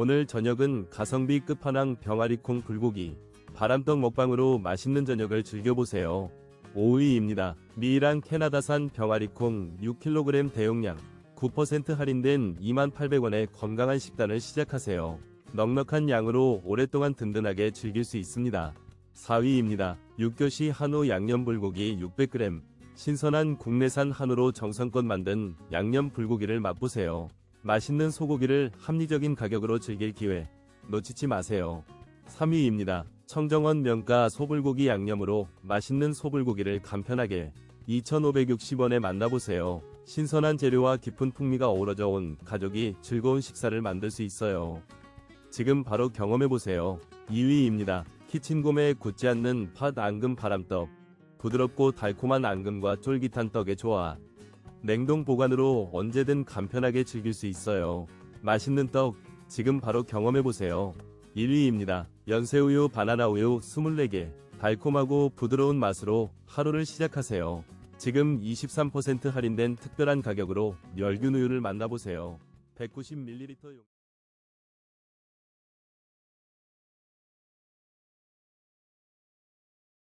오늘 저녁은 가성비 끝판왕 병아리콩 불고기, 바람떡 먹방으로 맛있는 저녁을 즐겨보세요. 5위입니다. 미란 캐나다산 병아리콩 6kg 대용량, 9% 할인된 28,800원의 건강한 식단을 시작하세요. 넉넉한 양으로 오랫동안 든든하게 즐길 수 있습니다. 4위입니다. 육교시 한우 양념 불고기 600g, 신선한 국내산 한우로 정성껏 만든 양념 불고기를 맛보세요. 맛있는 소고기를 합리적인 가격으로 즐길 기회 놓치지 마세요. 3위입니다. 청정원 명가 소불고기 양념으로 맛있는 소불고기를 간편하게 2,560원에 만나보세요. 신선한 재료와 깊은 풍미가 어우러져 온 가족이 즐거운 식사를 만들 수 있어요. 지금 바로 경험해보세요. 2위입니다. 키친곰에 굳지 않는 팥 앙금 바람떡. 부드럽고 달콤한 앙금과 쫄깃한 떡의 조화. 냉동 보관으로 언제든 간편하게 즐길 수 있어요. 맛있는 떡, 지금 바로 경험해보세요. 1위입니다. 연새우유 바나나우유 24개. 달콤하고 부드러운 맛으로 하루를 시작하세요. 지금 23% 할인된 특별한 가격으로 멸균우유를 만나보세요. 190ml 용